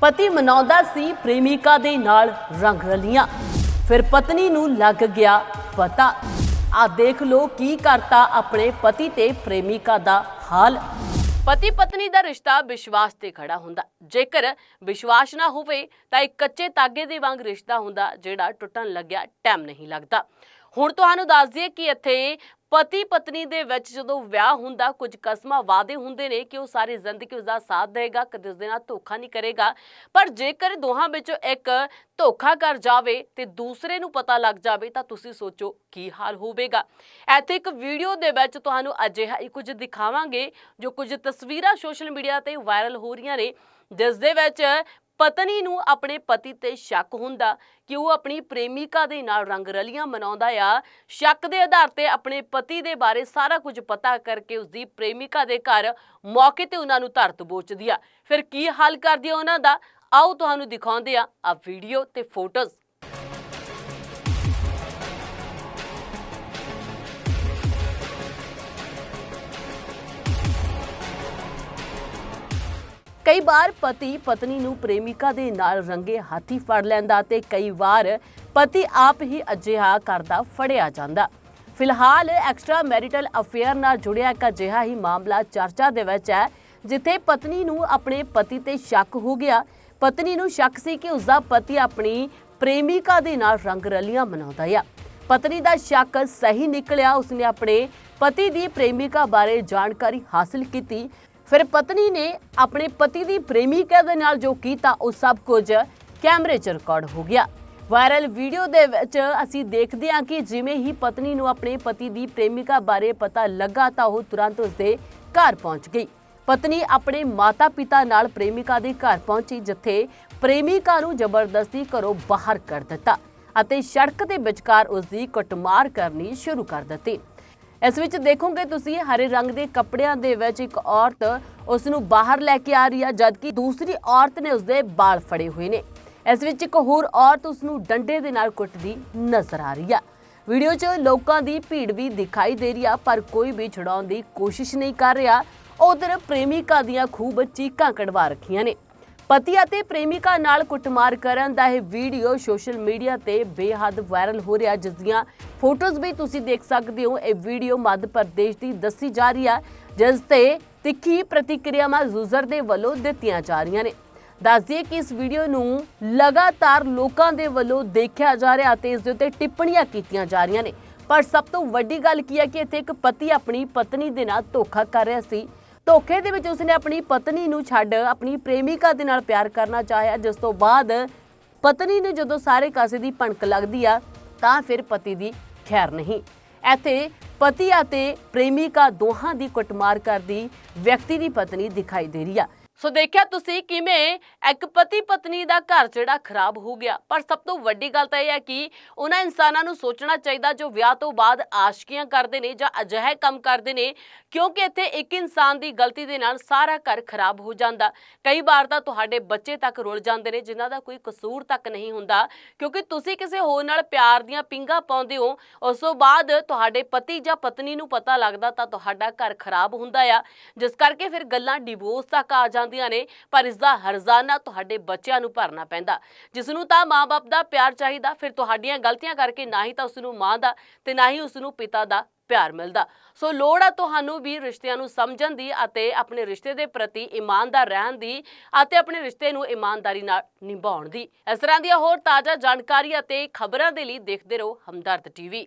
ਪਤੀ ਮਨਾਉਂਦਾ ਸੀ ਪ੍ਰੇਮਿਕਾ ਦੇ ਨਾਲ ਰੰਗ ਰਲੀਆਂ। ਫਿਰ ਪਤਨੀ ਨੂੰ ਲੱਗ ਗਿਆ ਪਤਾ। ਆ ਦੇਖ ਲੋ ਕੀ ਕਰਤਾ ਆਪਣੇ ਪਤੀ ਤੇ ਪ੍ਰੇਮਿਕਾ ਦਾ ਹਾਲ। ਪਤੀ ਪਤਨੀ ਦਾ ਰਿਸ਼ਤਾ ਵਿਸ਼ਵਾਸ ਤੇ ਖੜਾ ਹੁੰਦਾ। ਜੇਕਰ ਵਿਸ਼ਵਾਸ ਨਾ ਹੋਵੇ ਤਾਂ ਇੱਕ ਕੱਚੇ ਤਾਗੇ ਦੇ ਵਾਂਗ ਰਿਸ਼ਤਾ ਹੁੰਦਾ ਜਿਹੜਾ ਟੁੱਟਣ ਲੱਗਿਆ, ਟਾਈਮ ਨਹੀਂ ਲੱਗਦਾ। ਹੁਣ ਤੁਹਾਨੂੰ ਦੱਸ ਦਈਏ ਕਿ ਇੱਥੇ ਪਤੀ ਪਤਨੀ ਦੇ ਵਿੱਚ ਜਦੋਂ ਵਿਆਹ ਹੁੰਦਾ, ਕੁਝ ਕਸਮਾਂ ਵਾਅਦੇ ਹੁੰਦੇ ਨੇ ਕਿ ਉਹ ਸਾਰੀ ਜ਼ਿੰਦਗੀ ਉਸਦਾ ਸਾਥ ਦੇਵੇਗਾ, ਕਦੇ ਉਸ ਦੇ ਨਾਲ ਧੋਖਾ ਨਹੀਂ ਕਰੇਗਾ। ਪਰ ਜੇਕਰ ਦੋਹਾਂ ਵਿੱਚੋਂ ਇੱਕ ਧੋਖਾ ਕਰ ਜਾਵੇ ਤੇ ਦੂਸਰੇ ਨੂੰ ਪਤਾ ਲੱਗ ਜਾਵੇ, ਤਾਂ ਤੁਸੀਂ ਸੋਚੋ ਕੀ ਹਾਲ ਹੋਵੇਗਾ। ਇੱਥੇ ਇੱਕ ਵੀਡੀਓ ਦੇ ਵਿੱਚ ਤੁਹਾਨੂੰ ਅਜਿਹਾ ਹੀ ਕੁਝ ਦਿਖਾਵਾਂਗੇ, ਜੋ ਕੁਝ ਤਸਵੀਰਾਂ ਸੋਸ਼ਲ ਮੀਡੀਆ ਤੇ ਵਾਇਰਲ ਹੋ ਰਹੀਆਂ ਨੇ, ਜਿਸ ਦੇ ਵਿੱਚ ਪਤਨੀ ਨੂੰ ਆਪਣੇ ਪਤੀ ਤੇ ਸ਼ੱਕ ਹੁੰਦਾ ਕਿ ਉਹ ਆਪਣੀ ਪ੍ਰੇਮਿਕਾ ਦੇ ਨਾਲ ਰੰਗ ਰਲੀਆਂ ਮਨਾਉਂਦਾ ਆ। ਸ਼ੱਕ ਦੇ ਆਧਾਰ ਤੇ ਆਪਣੇ ਪਤੀ ਦੇ ਬਾਰੇ ਸਾਰਾ ਕੁਝ ਪਤਾ ਕਰਕੇ ਉਸਦੀ ਪ੍ਰੇਮਿਕਾ ਦੇ ਘਰ ਮੌਕੇ ਤੇ ਉਹਨਾਂ ਨੂੰ ਧਰਤ ਬੋਚਦੀ ਆ। ਫਿਰ ਕੀ ਹੱਲ ਕਰਦੀ ਆ ਉਹਨਾਂ ਦਾ? ਆਓ ਤੁਹਾਨੂੰ ਦਿਖਾਉਂਦੇ ਆ ਆ ਵੀਡੀਓ ਤੇ ਫੋਟੋਜ਼ ਕਈ ਵਾਰ ਪਤੀ ਪਤਨੀ ਨੂੰ ਪ੍ਰੇਮਿਕਾ ਦੇ ਨਾਲ ਰੰਗੇ ਹੱਥੀ ਫੜ ਲੈਂਦਾ ਤੇ ਕਈ ਵਾਰ ਪਤੀ ਆਪ ਹੀ ਅਜਿਹਾ ਕਰਦਾ ਫੜਿਆ ਜਾਂਦਾ। ਫਿਲਹਾਲ ਐਕਸਟਰਾ ਮੈਰਿਟਲ ਅਫੇਅਰ ਨਾਲ ਜੁੜਿਆ ਇੱਕ ਅਜਿਹਾ ਹੀ ਮਾਮਲਾ ਚਰਚਾ ਦੇ ਵਿੱਚ ਹੈ, ਜਿੱਥੇ ਪਤਨੀ ਨੂੰ ਆਪਣੇ ਪਤੀ ਤੇ ਸ਼ੱਕ ਹੋ ਗਿਆ। ਪਤਨੀ ਨੂੰ ਸ਼ੱਕ ਸੀ ਕਿ ਉਸਦਾ ਪਤੀ ਆਪਣੀ ਪ੍ਰੇਮਿਕਾ ਦੇ ਨਾਲ ਰੰਗ ਰਲੀਆਂ ਮਨਾਉਂਦਾ ਆ। ਪਤਨੀ ਦਾ ਸ਼ੱਕ ਸਹੀ ਨਿਕਲਿਆ, ਉਸਨੇ ਆਪਣੇ ਪਤੀ ਦੀ ਪ੍ਰੇਮਿਕਾ ਬਾਰੇ ਜਾਣਕਾਰੀ ਹਾਸਲ ਕੀਤੀ। ਫਿਰ ਪਤਨੀ ਨੇ ਆਪਣੇ ਪਤੀ ਦੀ ਪ੍ਰੇਮਿਕਾ ਦੇ ਨਾਲ ਜੋ ਕੀਤਾ, ਉਹ ਸਭ ਕੁਝ ਕੈਮਰੇ 'ਚ ਰਿਕਾਰਡ ਹੋ ਗਿਆ। ਵਾਇਰਲ ਵੀਡੀਓ ਦੇ ਵਿੱਚ ਅਸੀਂ ਦੇਖਦੇ ਹਾਂ ਕਿ ਜਿਵੇਂ ਹੀ ਪਤਨੀ ਨੂੰ ਆਪਣੇ ਪਤੀ ਦੀ ਪ੍ਰੇਮਿਕਾ ਬਾਰੇ ਪਤਾ ਲੱਗਾ ਤਾਂ ਉਹ ਤੁਰੰਤ ਉਸਦੇ ਘਰ ਪਹੁੰਚ ਗਈ। ਪਤਨੀ ਆਪਣੇ ਮਾਤਾ-ਪਿਤਾ ਨਾਲ ਪ੍ਰੇਮਿਕਾ ਦੇ ਘਰ ਪਹੁੰਚੀ, ਜਿੱਥੇ ਪ੍ਰੇਮਿਕਾ ਨੂੰ ਜ਼ਬਰਦਸਤੀ ਘਰੋਂ ਬਾਹਰ ਕਰ ਦਿੱਤਾ ਅਤੇ ਸੜਕ ਦੇ ਵਿਚਕਾਰ ਉਸ ਦੀ ਕੁੱਟਮਾਰ ਕਰਨੀ ਸ਼ੁਰੂ ਕਰ ਦਿੱਤੀ। ਇਸ ਵਿੱਚ ਦੇਖੋਗੇ ਤੁਸੀਂ ਹਰੇ ਰੰਗ ਦੇ ਕੱਪੜਿਆਂ ਦੇ ਵਿੱਚ ਇੱਕ ਔਰਤ ਉਸ ਨੂੰ ਬਾਹਰ ਲੈ ਕੇ ਆ ਰਹੀ ਆ, ਜਦਕਿ ਦੂਸਰੀ ਔਰਤ ਨੇ ਉਸਦੇ ਵਾਲ ਫੜੇ ਹੋਏ ਨੇ। ਇਸ ਵਿੱਚ ਇੱਕ ਹੋਰ ਔਰਤ ਉਸ ਨੂੰ ਡੰਡੇ ਦੇ ਨਾਲ ਕੁੱਟਦੀ ਨਜ਼ਰ ਆ ਰਹੀ ਆ। ਵੀਡੀਓ 'ਚ ਲੋਕਾਂ ਦੀ ਭੀੜ ਵੀ ਦਿਖਾਈ ਦੇ ਰਹੀ ਆ, ਪਰ ਕੋਈ ਵੀ ਛੁਡਾਉਣ ਦੀ ਕੋਸ਼ਿਸ਼ ਨਹੀਂ ਕਰ ਰਿਹਾ। ਉਧਰ ਪ੍ਰੇਮਿਕਾ ਦੀਆਂ ਖੂਬ ਚੀਕਾਂ ਕਢਵਾ ਰੱਖੀਆਂ ਨੇ। ਪਤੀ ਅਤੇ ਪ੍ਰੇਮਿਕਾ ਨਾਲ ਕੁੱਟਮਾਰ ਕਰਨ ਦਾ ਇਹ ਵੀਡੀਓ ਸੋਸ਼ਲ ਮੀਡੀਆ ਤੇ ਬੇਹੱਦ ਵਾਇਰਲ ਹੋ ਰਿਹਾ ਜਿਸ ਦੀਆਂ ਫੋਟੋਜ਼ ਵੀ ਤੁਸੀਂ ਦੇਖ ਸਕਦੇ ਹੋ। ਇਹ ਵੀਡੀਓ ਮੱਧ ਪ੍ਰਦੇਸ਼ ਦੀ ਦੱਸੀ ਜਾ ਰਹੀ ਹੈ, ਜਿਸ ਤੇ ਤਿੱਖੀ ਪ੍ਰਤੀਕਿਰਿਆਵਾਂ ਯੂਜ਼ਰ ਦੇ ਵੱਲੋਂ ਦਿੱਤੀਆਂ ਜਾ ਰਹੀਆਂ ਨੇ। ਦੱਸ ਦਈਏ ਕਿ ਇਸ ਵੀਡੀਓ ਨੂੰ ਲਗਾਤਾਰ ਲੋਕਾਂ ਦੇ ਵੱਲੋਂ ਦੇਖਿਆ ਜਾ ਰਿਹਾ ਤੇ ਇਸ ਦੇ ਉੱਤੇ ਟਿੱਪਣੀਆਂ ਕੀਤੀਆਂ ਜਾ ਰਹੀਆਂ ਨੇ। ਪਰ ਸਭ ਤੋਂ ਵੱਡੀ ਗੱਲ ਕੀ ਹੈ ਕਿ ਇੱਥੇ ਇੱਕ ਪਤੀ ਆਪਣੀ ਪਤਨੀ ਦੇ ਨਾਲ ਧੋਖਾ ਕਰ ਰਿਹਾ ਸੀ। ਧੋਖੇ ਦੇ ਵਿੱਚ ਉਸਨੇ ਆਪਣੀ ਪਤਨੀ ਨੂੰ ਛੱਡ ਆਪਣੀ ਪ੍ਰੇਮਿਕਾ ਦੇ ਨਾਲ ਪਿਆਰ ਕਰਨਾ ਚਾਹਿਆ, ਜਿਸ ਤੋਂ ਬਾਅਦ ਪਤਨੀ ਨੂੰ ਜਦੋਂ ਸਾਰੇ ਕਾਸੇ ਦੀ ਭਣਕ ਲੱਗਦੀ ਆ, ਤਾਂ ਫਿਰ ਪਤੀ ਦੀ ਖੈਰ ਨਹੀਂ। ਇੱਥੇ ਪਤੀ ਅਤੇ ਪ੍ਰੇਮਿਕਾ ਦੋਹਾਂ ਦੀ ਕੁੱਟਮਾਰ ਕਰਦੀ ਵਿਅਕਤੀ ਦੀ ਪਤਨੀ ਦਿਖਾਈ ਦੇ ਰਹੀ ਆ। ਸੋ ਦੇਖਿਆ ਤੁਸੀਂ ਕਿਵੇਂ ਇੱਕ ਪਤੀ ਪਤਨੀ ਦਾ ਘਰ ਜਿਹੜਾ ਖਰਾਬ ਹੋ ਗਿਆ। ਪਰ ਸਭ ਤੋਂ ਵੱਡੀ ਗੱਲ ਤਾਂ ਇਹ ਹੈ ਕਿ ਉਹਨਾਂ ਇਨਸਾਨਾਂ ਨੂੰ ਸੋਚਣਾ ਚਾਹੀਦਾ ਜੋ ਵਿਆਹ ਤੋਂ ਬਾਅਦ ਆਸ਼ਕੀਆਂ ਕਰਦੇ ਨੇ ਜਾਂ ਅਜਿਹੇ ਕੰਮ ਕਰਦੇ ਨੇ, ਕਿਉਂਕਿ ਇੱਥੇ ਇੱਕ ਇਨਸਾਨ ਦੀ ਗਲਤੀ ਦੇ ਨਾਲ ਸਾਰਾ ਘਰ ਖਰਾਬ ਹੋ ਜਾਂਦਾ। ਕਈ ਵਾਰ ਤਾਂ ਤੁਹਾਡੇ ਬੱਚੇ ਤੱਕ ਰੁਲ ਜਾਂਦੇ ਨੇ, ਜਿਨ੍ਹਾਂ ਦਾ ਕੋਈ ਕਸੂਰ ਤੱਕ ਨਹੀਂ ਹੁੰਦਾ, ਕਿਉਂਕਿ ਤੁਸੀਂ ਕਿਸੇ ਹੋਰ ਨਾਲ ਪਿਆਰ ਦੀਆਂ ਪਿੰਗਾ ਪਾਉਂਦੇ ਹੋ। ਉਸ ਤੋਂ ਬਾਅਦ ਤੁਹਾਡੇ ਪਤੀ ਜਾਂ ਪਤਨੀ ਨੂੰ ਪਤਾ ਲੱਗਦਾ ਤਾਂ ਤੁਹਾਡਾ ਘਰ ਖਰਾਬ ਹੁੰਦਾ ਆ। ਜਿਸ ਕਰਕੇ ਫਿਰ ਗੱਲਾਂ ਡਿਵੋਰਸ ਤੱਕ ਆ ਜਾਂਦੀਆਂ ਨੇ, ਪਰ ਇਸ ਦਾ ਹਰਜ਼ਾਨਾ ਤੁਹਾਡੇ ਬੱਚਿਆਂ ਨੂੰ ਭਰਨਾ ਪੈਂਦਾ। ਜਿਸ ਨੂੰ ਤਾਂ ਮਾਪੇ ਦਾ ਪਿਆਰ ਚਾਹੀਦਾ, ਫਿਰ ਤੁਹਾਡੀਆਂ ਗਲਤੀਆਂ ਕਰਕੇ ਨਾ ਹੀ ਤਾਂ ਉਸ ਨੂੰ ਮਾਂ ਦਾ ਤੇ ਨਾ ਹੀ ਉਸ ਨੂੰ ਪਿਤਾ ਦਾ ਪਿਆਰ ਮਿਲਦਾ। ਸੋ ਲੋੜ ਆ ਤੁਹਾਨੂੰ ਵੀ ਰਿਸ਼ਤਿਆਂ ਨੂੰ ਸਮਝਣ ਦੀ ਅਤੇ ਆਪਣੇ ਰਿਸ਼ਤੇ ਦੇ ਪ੍ਰਤੀ ਇਮਾਨਦਾਰ ਰਹਿਣ ਦੀ ਅਤੇ ਆਪਣੇ ਰਿਸ਼ਤੇ ਨੂੰ ਇਮਾਨਦਾਰੀ ਨਾਲ ਨਿਭਾਉਣ ਦੀ। ਇਸ ਤਰ੍ਹਾਂ ਦੀਆਂ ਹੋਰ ਤਾਜ਼ਾ ਜਾਣਕਾਰੀ ਅਤੇ ਖਬਰਾਂ ਦੇ ਲਈ ਦੇਖਦੇ ਰਹੋ ਹਮਦਰਦ ਟੀਵੀ।